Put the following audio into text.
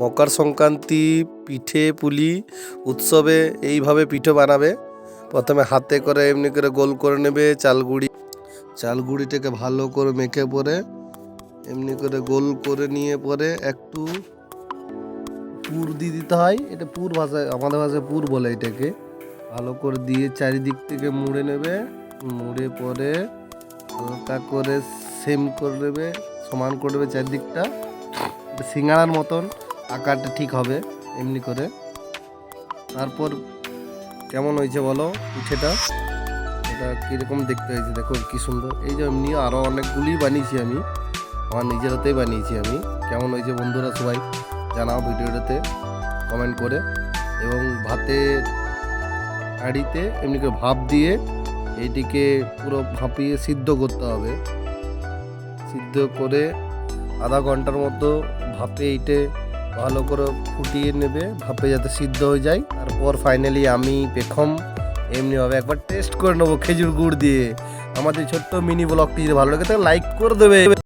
মকর সংক্রান্তি, পিঠে, পুলি, উৎসবে এইভাবে পিঠে বানাবে। প্রথমে হাতে করে এমনি করে গোল করে নেবে চালগুড়ি। চালগুড়িটাকে ভালো করে মেখে পরে এমনি করে গোল করে নিয়ে পরে একটু পুর দিয়ে দিতে হয়। এটা পুর ভাষায় আমাদের ভাষায় পুর বলে এটাকে। ভালো করে দিয়ে চারিদিক থেকে মুড়ে নেবে। মুড়ে পরে হালকা করে সেম করে নেবে, সমান করে নেবে চারিদিকটা। সিঙ্গাড়ার মতন। আকারটা ঠিক হবে, এমনি করে। তারপর কেমন হয়েছে বলো পিঠেটা এটা কীরকম দেখতে হয়েছে দেখো, কি সুন্দর। এই যে এমনি আরও অনেকগুলি বানিয়েছি আমি, আমার নিজের হাতেই বানিয়েছি আমি। কেমন হয়েছে বন্ধুরা সবাই জানাও ভিডিওটাতে কমেন্ট করে। এবং ভাতের হাঁড়িতে এমনি করে ভাপ দিয়ে এইটিকে পুরো ভাপিয়ে সিদ্ধ করতে হবে। সিদ্ধ করে আধা ঘণ্টার মতো ভাপে এইটে ভালো করে ফুটিয়ে নেবে, ভাপে যাতে সিদ্ধ হয়ে যায়। তারপর ফাইনালি আমি পেখম, এমনিভাবে একবার টেস্ট করে নেব খেজুর গুড় দিয়ে। আমাদের ছোট্ট মিনি ব্লগটি যদি ভালো লাগে তাহলে লাইক করে দেবে।